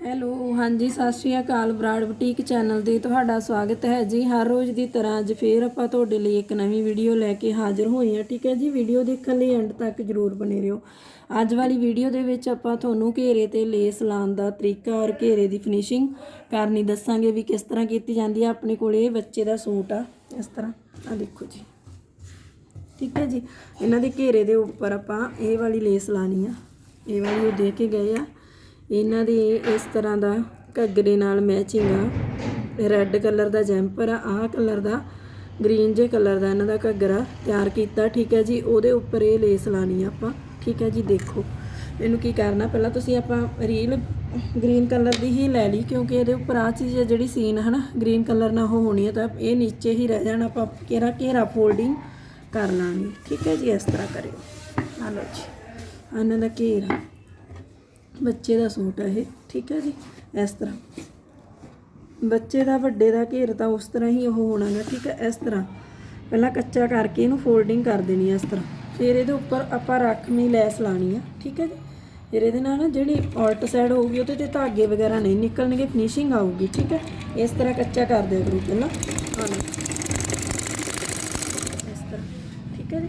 Hello, ਹਾਂਜੀ, ਸਤਿ ਸ਼੍ਰੀ ਅਕਾਲ ਬਰਾੜ ਬੁਟੀਕ ਚੈਨਲ ਤੇ ਤੁਹਾਡਾ ਸਵਾਗਤ ਹੈ ਜੀ। ਹਰ ਰੋਜ਼ ਦੀ ਤਰ੍ਹਾਂ ਅੱਜ ਫੇਰ ਆਪਾਂ ਤੁਹਾਡੇ ਲਈ ਇੱਕ ਨਵੀਂ ਵੀਡੀਓ ਲੈ ਕੇ ਹਾਜ਼ਰ ਹੋਏ ਹਾਂ, ਠੀਕ ਹੈ ਜੀ? ਵੀਡੀਓ ਦੇਖਣ ਲਈ ਐਂਡ ਤੱਕ ਜਰੂਰ ਬਨੇ ਰਹੋ। ਅੱਜ ਵਾਲੀ ਵੀਡੀਓ ਦੇ ਵਿੱਚ ਆਪਾਂ ਤੁਹਾਨੂੰ ਘੇਰੇ ਤੇ ਲੇਸ ਲਾਉਣ ਦਾ ਤਰੀਕਾ ਔਰ ਘੇਰੇ ਦੀ ਫਿਨਿਸ਼ਿੰਗ ਕਰਨੀ ਦੱਸਾਂਗੇ ਵੀ ਕਿਸ ਤਰ੍ਹਾਂ ਕੀਤੀ ਜਾਂਦੀ ਹੈ। ਆਪਣੇ ਕੋਲ ਇਹ ਬੱਚੇ ਦਾ ਸੂਟ ਆ, ਇਸ ਤਰ੍ਹਾਂ। ਆ ਦੇਖੋ ਜੀ। ਠੀਕ ਹੈ ਜੀ? ਇਹਨਾਂ ਦੇ ਘੇਰੇ ਦੇ ਉੱਪਰ ਆਪਾਂ ਇਹ ਵਾਲੀ ਲੇਸ ਲਾਣੀ ਆ। ਇਹ ਵਾਲੀ ਉਹ ਦੇ ਕੇ ਗਏ ਆ। ਇਹਨਾਂ ਦੀ ਇਸ ਤਰ੍ਹਾਂ ਦਾ ਘੱਗਰੇ ਨਾਲ ਮੈਚਿੰਗ ਆ। ਰੈੱਡ ਕਲਰ ਦਾ ਜੈਂਪਰ ਆ, ਆਹ ਕਲਰ ਦਾ ਗ੍ਰੀਨ ਜੇ ਕਲਰ ਦਾ ਇਹਨਾਂ ਦਾ ਘੱਗਰਾ ਤਿਆਰ ਕੀਤਾ, ਠੀਕ ਹੈ ਜੀ? ਉਹਦੇ ਉੱਪਰ ਇਹ ਲੇਸ ਲਾਣੀ ਆ ਆਪਾਂ, ਠੀਕ ਹੈ ਜੀ? ਦੇਖੋ, ਇਹਨੂੰ ਕੀ ਕਰਨਾ? ਪਹਿਲਾਂ ਤੁਸੀਂ ਆਪਾਂ ਰੀਲ ਗ੍ਰੀਨ ਕਲਰ ਦੀ ਹੀ ਲੈ ਲਈ, ਕਿਉਂਕਿ ਇਹਦੇ ਉੱਪਰ ਆ ਚੀਜ਼ ਹੈ ਜਿਹੜੀ ਸੀਨ ਹੈ ਨਾ ਗ੍ਰੀਨ ਕਲਰ ਨਾਲ ਉਹ ਹੋਣੀ ਹੈ ਤਾਂ ਇਹ ਨੀਚੇ ਹੀ ਰਹਿ ਜਾਣਾ, ਆਪਾਂ ਘੇਰਾ ਘੇਰਾ ਫੋਲਡਿੰਗ ਕਰ ਲਾਂਗੇ, ਠੀਕ ਹੈ ਜੀ? ਇਸ ਤਰ੍ਹਾਂ ਕਰਿਓ। ਆ ਲਓ ਜੀ ਇਹਨਾਂ ਦਾ ਘੇਰਾ। ਬੱਚੇ ਦਾ ਸੂਟ ਹੈ ਇਹ, ਠੀਕ ਹੈ ਜੀ, ਇਸ ਤਰ੍ਹਾਂ। ਬੱਚੇ ਦਾ, ਵੱਡੇ ਦਾ ਘੇਰ ਤਾਂ ਉਸ ਤਰ੍ਹਾਂ ਹੀ ਉਹ ਹੋਣਾਗਾ, ਠੀਕ ਹੈ ਇਸ ਤਰ੍ਹਾਂ। ਪਹਿਲਾਂ ਕੱਚਾ ਕਰਕੇ ਇਹਨੂੰ ਫੋਲਡਿੰਗ ਕਰ ਦੇਣੀ ਇਸ ਤਰ੍ਹਾਂ। ਫਿਰ ਇਹਦੇ ਉੱਪਰ ਆਪਾਂ ਰੱਖਵੀਂ ਲੈਸ ਲਾਣੀ ਆ, ਠੀਕ ਹੈ ਜੀ। ਫਿਰ ਇਹਦੇ ਨਾਲ ਨਾ ਜਿਹੜੀ ਆਲਟ ਸਾਈਡ ਹੋਊਗੀ, ਉਹਦੇ ਤੇ ਧਾਗੇ ਵਗੈਰਾ ਨਹੀਂ ਨਿਕਲਣਗੇ, ਫਿਨਿਸ਼ਿੰਗ ਆਊਗੀ, ਠੀਕ ਹੈ ਇਸ ਤਰ੍ਹਾਂ ਕੱਚਾ ਕਰ ਦਿਆ ਕਰੋ ਪਹਿਲਾਂ। ਹਾਂ ਇਸ ਤਰ੍ਹਾਂ, ਠੀਕ ਹੈ ਜੀ।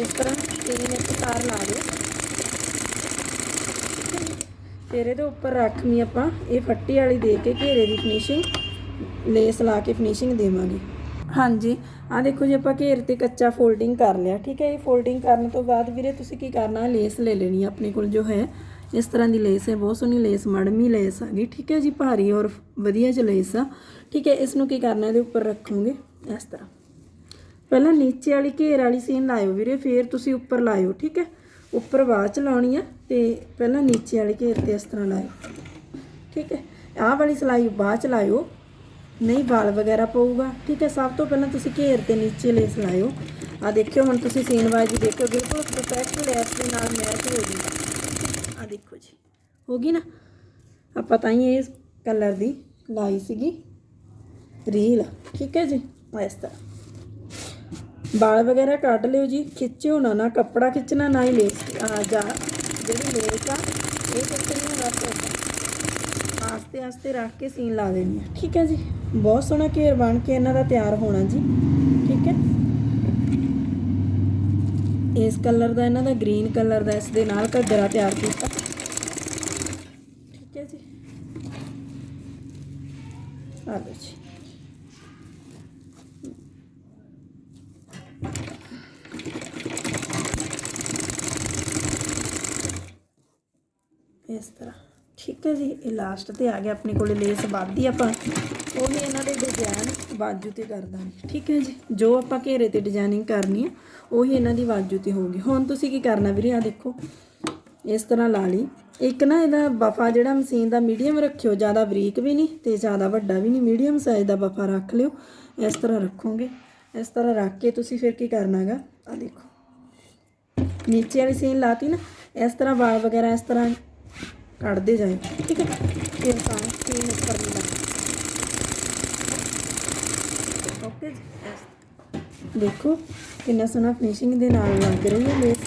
ਇਸ ਤਰ੍ਹਾਂ ਤਿੰਨ ਇੱਕ ਤਾਰ ਲਾ ਦਿਓ। ਫਿਰ ਇਹਦੇ ਉੱਪਰ ਰੱਖਣੀ ਆਪਾਂ ਇਹ ਫੱਟੀ ਵਾਲੀ ਦੇ ਕੇ ਘੇਰੇ ਦੀ ਫਿਨਿਸ਼ਿੰਗ ਲੇਸ ਲਾ ਕੇ ਫਿਨਿਸ਼ਿੰਗ ਦੇਵਾਂਗੇ। ਹਾਂਜੀ ਆ ਦੇਖੋ ਜੀ ਆਪਾਂ ਘੇਰ ਤੇ ਕੱਚਾ ਫੋਲਡਿੰਗ ਕਰ ਲਿਆ, ਠੀਕ ਹੈ? ਇਹ ਫੋਲਡਿੰਗ ਕਰਨ ਤੋਂ ਬਾਅਦ ਵੀਰੇ ਤੁਸੀਂ ਕੀ ਕਰਨਾ? ਲੇਸ ਲੈ ਲੈਣੀ ਆਪਣੇ ਕੋਲ ਜੋ ਹੈ। ਇਸ ਤਰ੍ਹਾਂ ਦੀ ਲੇਸ ਹੈ, ਬਹੁਤ ਸੋਹਣੀ ਲੇਸ ਮੜਮੀ ਲੇਸ ਆ ਗਈ, ਠੀਕ ਹੈ ਜੀ? ਭਾਰੀ ਔਰ ਵਧੀਆ ਜਿਹੀ ਲੇਸ ਆ। ਠੀਕ ਹੈ, ਇਸ ਨੂੰ ਕੀ ਕਰਨਾ? ਇਹਦੇ ਉੱਪਰ ਰੱਖੋਗੇ, ਇਸ ਤਰ੍ਹਾਂ। ਪਹਿਲਾਂ ਨੀਚੇ ਵਾਲੀ ਘੇਰ ਵਾਲੀ ਸੀਨ ਲਾਇਓ ਵੀਰੇ, ਫਿਰ ਤੁਸੀਂ ਉੱਪਰ ਲਾਇਓ, ਠੀਕ ਹੈ? ਉੱਪਰ ਬਾਅਦ ਚ ਲਾਉਣੀ ਆ ਤੇ ਪਹਿਲਾਂ ਨੀਚੇ ਵਾਲੀ ਘੇਰ ਤੇ ਇਸ ਤਰ੍ਹਾਂ ਲਾਇਓ, ਠੀਕ ਹੈ? ਆਹ ਵਾਲੀ ਸਲਾਈ ਬਾਅਦ ਚ ਲਾਇਓ, ਨਹੀਂ ਵਾਲ ਵਗੈਰਾ ਪਊਗਾ, ਠੀਕ ਹੈ? ਸਭ ਤੋਂ ਪਹਿਲਾਂ ਤੁਸੀਂ ਘੇਰ ਤੇ ਨੀਚੇ ਲੇਸ ਲਾਇਓ। ਆ ਦੇਖਿਓ, ਹੁਣ ਤੁਸੀਂ ਸੀਨ ਵਾਈਜ਼ ਦੇਖਿਓ, ਬਿਲਕੁਲ ਪਰਫੈਕਟ ਲੇਸ ਦੇ ਨਾਲ ਮੈਚ ਹੋ ਗਈ। ਆ ਦੇਖੋ ਜੀ, ਹੋ ਗਈ ਨਾ? ਆਪਾਂ ਤਾਂ ਹੀ ਇਸ ਕਲਰ ਦੀ ਲਾਈ ਸੀਗੀ ਰੀਲ ਠੀਕ ਹੈ ਜੀ? ਇਸ ਤਰ੍ਹਾਂ। ਬਾਲ ਵਗੈਰਾ ਕੱਢ ਲਿਓ ਜੀ, ਖਿੱਚਿਓ ਨਾ ਨਾ ਕੱਪੜਾ ਖਿੱਚਣਾ, ਨਾ ਹੀ ਲੇਸ ਆ ਜਾ। ਜਿਹੜੀ ਲੇਸ ਆ, ਇਹ ਖਿੱਚਣੀ ਬਸ ਆਸਤੇ ਆਸਤੇ ਰੱਖ ਕੇ ਸੀਨ ਲਾ ਦੇਣੀ ਆ। ਠੀਕ ਹੈ ਜੀ? ਬਹੁਤ ਸੋਹਣਾ ਘੇਰ ਬਣ ਕੇ ਇਹਨਾਂ ਦਾ ਤਿਆਰ ਹੋਣਾ ਜੀ। ਠੀਕ ਹੈ? ਇਸ ਕਲਰ ਦਾ, ਇਹਨਾਂ ਦਾ ਗ੍ਰੀਨ ਕਲਰ ਦਾ, ਇਸ ਦੇ ਨਾਲ ਘੱਗਰਾ ਤਿਆਰ ਕੀਤਾ। ਠੀਕ ਹੈ ਜੀ? ਆ ਲਓ ਜੀ। ਇਸ ਤਰ੍ਹਾਂ। ਠੀਕ ਹੈ ਜੀ, ਇਹ ਲਾਸਟ ਤੇ ਆ ਗਿਆ ਆਪਣੇ ਕੋਲੇ ਲੇਸ ਵੱਧਦੀ ਆਪਾਂ। ਉਹ ਵੀ ਇਹਨਾਂ ਦੇ ਡਿਜ਼ਾਈਨ ਬਾਜੂ ਤੇ ਕਰ ਦਾਂਗੇ। ਠੀਕ ਹੈ ਜੀ, ਜੋ ਆਪਾਂ ਘੇਰੇ ਤੇ ਡਿਜ਼ਾਈਨਿੰਗ ਕਰਨੀ ਹੈ ਉਹੀ ਇਹਨਾਂ ਦੀ ਬਾਜੂ ਤੇ ਹੋਊਗੀ। ਹੁਣ ਤੁਸੀਂ ਕੀ ਕਰਨਾ ਵੀਰੇ? ਆ ਦੇਖੋ, ਇਸ ਤਰ੍ਹਾਂ ਲਾ ਲਈ। ਇੱਕ ਨਾ ਇਹਦਾ ਬਫਾ ਜਿਹੜਾ ਮਸ਼ੀਨ ਦਾ ਮੀਡੀਅਮ ਰੱਖਿਓ, ਜ਼ਿਆਦਾ ਬਰੀਕ ਵੀ ਨਹੀਂ ਤੇ ਜ਼ਿਆਦਾ ਵੱਡਾ ਵੀ ਨਹੀਂ ਮੀਡੀਅਮ ਸਾਈਜ਼ ਦਾ ਬਫਾ ਰੱਖ ਲਿਓ। ਇਸ ਤਰ੍ਹਾਂ ਰੱਖੋਗੇ। ਇਸ ਤਰ੍ਹਾਂ ਰੱਖ ਕੇ ਤੁਸੀਂ ਫਿਰ ਕੀ ਕਰਨਾਗਾ? ਆ ਦੇਖੋ। ਨੀਚੇ ਵਾਲੀ ਸੀਨ ਲਾਤੀ ਨਾ, ਇਸ ਤਰ੍ਹਾਂ ਵਾਲ ਵਗੈਰਾ ਇਸ ਤਰ੍ਹਾਂ ਕੱਢਦੇ ਜਾਏ ਠੀਕ ਹੈ। ਫਿਰ ਤਾਂ ਸੀਨ ਉੱਪਰ ਨਹੀਂ ਲੱਗਦਾ। ਓਕੇ ਦੇਖੋ, ਕਿੰਨਾ ਸੋਹਣਾ ਫਿਨਿਸ਼ਿੰਗ ਦੇ ਨਾਲ ਲੱਗ ਰਹੀ ਹੈ ਲੇਸ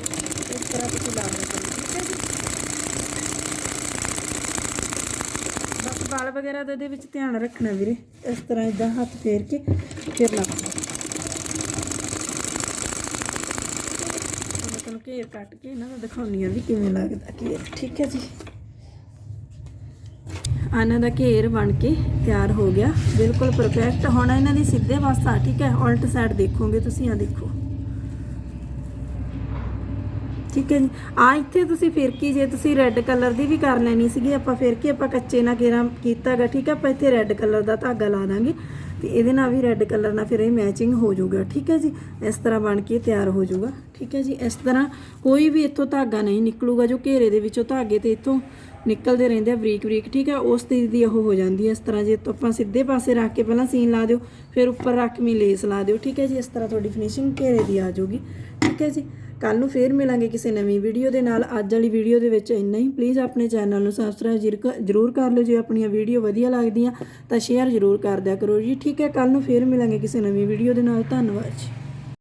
ਇਸ ਤਰ੍ਹਾਂ ਤੁਸੀਂ ਲਾ ਬਸ ਵਾਲ ਵਗੈਰਾ ਦਾ ਇਹਦੇ ਵਿੱਚ ਧਿਆਨ ਰੱਖਣਾ ਵੀਰੇ। ਇਸ ਤਰ੍ਹਾਂ ਇਦਾਂ ਹੱਥ ਫੇਰ ਕੇ, ਫਿਰ ਲਾ ਮੈਂ ਕੱਟ ਕੇ ਇਹਨਾਂ ਦਾ ਦਿਖਾਉਣੀ ਆ ਵੀ ਕਿਵੇਂ ਲੱਗਦਾ ਘੇਰ ਠੀਕ ਹੈ ਜੀ। ਇਹਨਾਂ ਦਾ ਘੇਰ ਬਣ ਕੇ ਤਿਆਰ ਹੋ ਗਿਆ। ਬਿਲਕੁਲ ਪਰਫੈਕਟ ਹੁਣ ਇਹਨਾਂ ਦੀ ਸਿੱਧੇ ਪਾਸਾ ਠੀਕ ਹੈ। ਉਲਟ ਸਾਈਡ ਦੇਖੋਗੇ ਤੁਸੀਂ ਆ ਦੇਖੋ। ਠੀਕ ਹੈ ਜੀ। ਆ ਇੱਥੇ ਤੁਸੀਂ ਫਿਰਕੀ, ਜੇ ਤੁਸੀਂ ਰੈੱਡ ਕਲਰ ਦੀ ਵੀ ਕਰ ਲੈਣੀ ਸੀਗੀ, ਆਪਾਂ ਫਿਰਕੀ, ਆਪਾਂ ਕੱਚੇ ਨਾਲ ਘੇਰਾ ਕੀਤਾਗਾ, ਠੀਕ ਹੈ। ਆਪਾਂ ਇੱਥੇ ਰੈੱਡ ਕਲਰ ਦਾ ਧਾਗਾ ਲਾ ਦਾਂਗੇ। ਤੇ ਇਹਦੇ ਨਾਲ ਵੀ ਰੈੱਡ ਕਲਰ ਨਾਲ ਫਿਰ ਇਹ ਮੈਚਿੰਗ ਹੋ ਜਾਊਗਾ। ਠੀਕ ਹੈ ਜੀ? ਇਸ ਤਰ੍ਹਾਂ ਬਣ ਕੇ ਤਿਆਰ ਹੋ ਜਾਊਗਾ। ਠੀਕ ਹੈ ਜੀ? ਇਸ ਤਰ੍ਹਾਂ ਕੋਈ ਵੀ ਇੱਥੋਂ ਧਾਗਾ ਨਹੀਂ ਨਿਕਲੂਗਾ, ਜੋ ਘੇਰੇ ਦੇ ਵਿੱਚੋਂ ਧਾਗੇ ਤੇ ਇੱਥੋਂ ਨਿਕਲਦੇ ਰਹਿੰਦੇ ਆ ਬਰੀਕ ਬਰੀਕ। ਠੀਕ ਹੈ? ਉਸ ਚੀਜ਼ ਦੀ ਉਹ ਹੋ ਜਾਂਦੀ ਹੈ। ਇਸ ਤਰ੍ਹਾਂ ਜੇ ਤੋਂ ਆਪਾਂ ਸਿੱਧੇ ਪਾਸੇ ਰੱਖ ਕੇ ਪਹਿਲਾਂ ਸੀਨ ਲਾ ਦਿਓ, ਫਿਰ ਉੱਪਰ ਰੱਖ ਲੇਸ ਲਾ ਦਿਓ। ਠੀਕ ਹੈ ਜੀ? ਇਸ ਤਰ੍ਹਾਂ ਤੁਹਾਡੀ ਫਿਨਿਸ਼ਿੰਗ ਘੇਰੇ ਦੀ ਆ ਜਾਊਗੀ। ਠੀਕ ਹੈ ਜੀ। ਕੱਲ ਨੂੰ ਫੇਰ ਮਿਲਾਂਗੇ ਕਿਸੇ ਨਵੀਂ ਵੀਡੀਓ ਦੇ ਨਾਲ। ਅੱਜ ਵਾਲੀ ਵੀਡੀਓ ਦੇ ਵਿੱਚ ਇੰਨਾ ਹੀ। ਪਲੀਜ਼ ਆਪਣੇ ਚੈਨਲ ਨੂੰ ਸਬਸਕ੍ਰਾਈਬ ਜਰੂਰ ਕਰ ਲਿਓ ਜੇ ਆਪਣੀਆਂ ਵੀਡੀਓ ਵਧੀਆ ਲੱਗਦੀਆਂ ਤਾਂ ਸ਼ੇਅਰ ਜਰੂਰ ਕਰ ਦਿਆ ਕਰੋ ਜੀ। ਠੀਕ ਹੈ ਕੱਲ ਨੂੰ ਫੇਰ ਮਿਲਾਂਗੇ ਕਿਸੇ ਨਵੀਂ ਵੀਡੀਓ ਦੇ ਨਾਲ। ਧੰਨਵਾਦ ਜੀ।